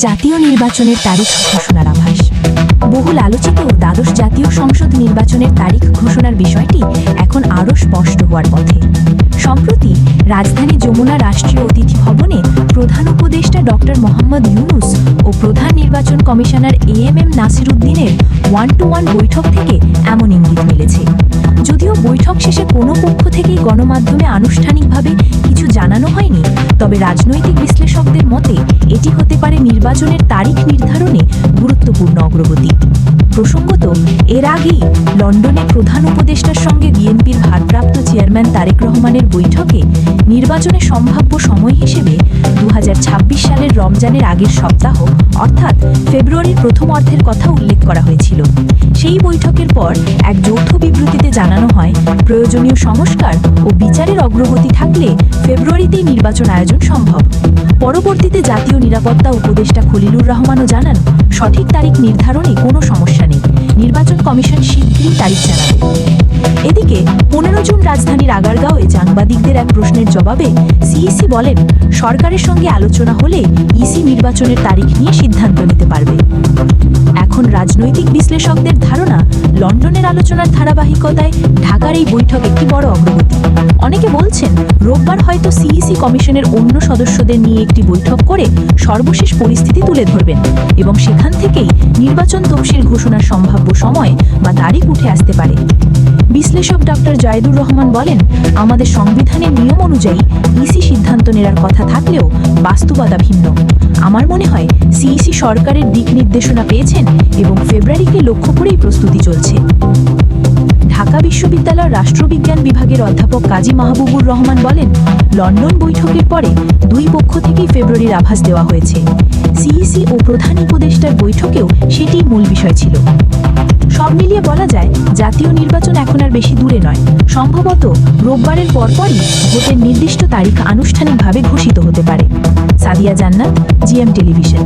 জাতীয় নির্বাচনের তারিখ ঘোষণার আভাস। বহুল আলোচিত দ্বাদশ জাতীয় সংসদ নির্বাচনের তারিখ ঘোষণার বিষয়টি এখন আরও স্পষ্ট হওয়ার পথে। সম্প্রতি রাজধানী যমুনা রাষ্ট্রীয় অতিথি ভবনে প্রধান উপদেষ্টা ডক্টর মোহাম্মদ ইউনুস ও প্রধান নির্বাচন commissioner A M M Nasir উদ্দিনের ওয়ান টু ওয়ান বৈঠক থেকে এমন ইঙ্গিত মিলেছে। যদিও বৈঠক শেষে কোনো পক্ষ থেকেই গণমাধ্যমে আনুষ্ঠানিকভাবে কিছু জানানো হয়নি তবে রাজনৈতিক বিশ্লেষকদের মতে, এটি হতে পারে নির্বাচনের তারিখ নির্ধারণে গুরুত্বপূর্ণ অগ্রগতি। প্রসঙ্গত, এর আগেই লন্ডনে প্রধান উপদেষ্টার সঙ্গে বিএনপির ভারপ্রাপ্ত চেয়ারম্যান তারেক রহমানের বৈঠকে নির্বাচনের সম্ভাব্য সময় হিসেবে দু হাজার ছাব্বিশ সালের রমজানের আগের সপ্তাহ, অর্থাৎ ফেব্রুয়ারির প্রথম অর্ধের কথা উল্লেখ করা হয়েছিল। সেই বৈঠকের পর এক যৌথ বিবৃতিতে জানানো হয়, প্রয়োজনীয় সংস্কার ও বিচারের অগ্রগতি থাকলে ফেব্রুয়ারিতেই নির্বাচন আয়োজন সম্ভব। পরবর্তীতে জাতীয় নিরাপত্তা উপদেষ্টা খলিলুর রহমানও জানান, সঠিক তারিখ নির্ধারণে কোনো সমস্যা নেই। নির্বাচন কমিশন শীঘ্রই তারিখ জানাবে। এদিকে, পনেরো জুন রাজধানীর আগারগাঁওয়ে সাংবাদিকদের এক প্রশ্নের জবাবে সিইসি বলেন, সরকারের সঙ্গে আলোচনা হলে ইসি নির্বাচনের তারিখ নিয়ে সিদ্ধান্ত নিতে পারবে। এখন রাজনৈতিক বিশ্লেষকদের ধারণা, লন্ডনের আলোচনার ধারাবাহিকতায় ঢাকার এই বৈঠক একটি বড় অগ্রগতি। অনেকে বলছেন, রোববার হয়তো সিইসি কমিশনের অন্য সদস্যদের নিয়ে একটি বৈঠক করে সর্বশেষ পরিস্থিতি তুলে ধরবেন এবং সেখান থেকেই নির্বাচন তফসিল ঘোষণার সম্ভাব্য সময় বা তারিখ উঠে আসতে পারে। বিশ্লেষক ডক্টর জায়দুর রহমান বলেন, আমাদের সংবিধানের নিয়ম অনুযায়ী ইসি সিদ্ধান্ত নেওয়ার কথা থাকলেও বাস্তবতা ভিন্ন। আমার মনে হয়, সিইসি সরকারের দিক নির্দেশনা পেয়েছেন এবং ফেব্রুয়ারিকে লক্ষ্য করেই প্রস্তুতি চলছে। ঢাকা বিশ্ববিদ্যালয়ের রাষ্ট্রবিজ্ঞান বিভাগের অধ্যাপক কাজী মাহবুবুর রহমান বলেন, লন্ডন বৈঠকের পরে দুই পক্ষ থেকেই ফেব্রুয়ারির আভাস দেওয়া হয়েছে। সিইসি ও প্রধান উপদেষ্টার বৈঠকেও সেটিই মূল বিষয় ছিল। সব মিলিয়ে বলা যায়, জাতীয় নির্বাচন এখন আর বেশি দূরে নয়। সম্ভবত রোববারের পরপরই ভোটের নির্দিষ্ট তারিখ আনুষ্ঠানিকভাবে ঘোষিত হতে পারে। সাদিয়া জান্নাত, জিএম টেলিভিশন।